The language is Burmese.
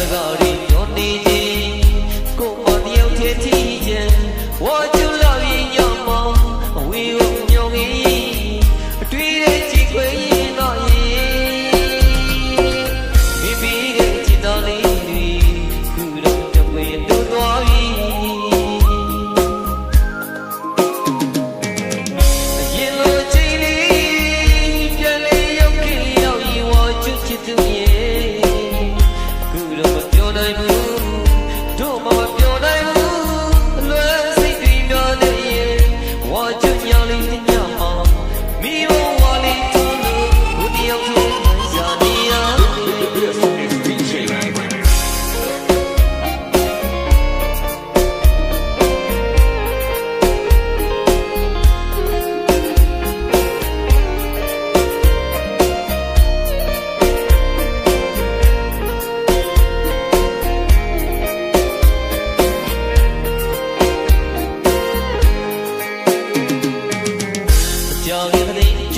တကောရီညောနေခြင်းကိုမတယောက်ချေချီခြင်းဝါ đời mưa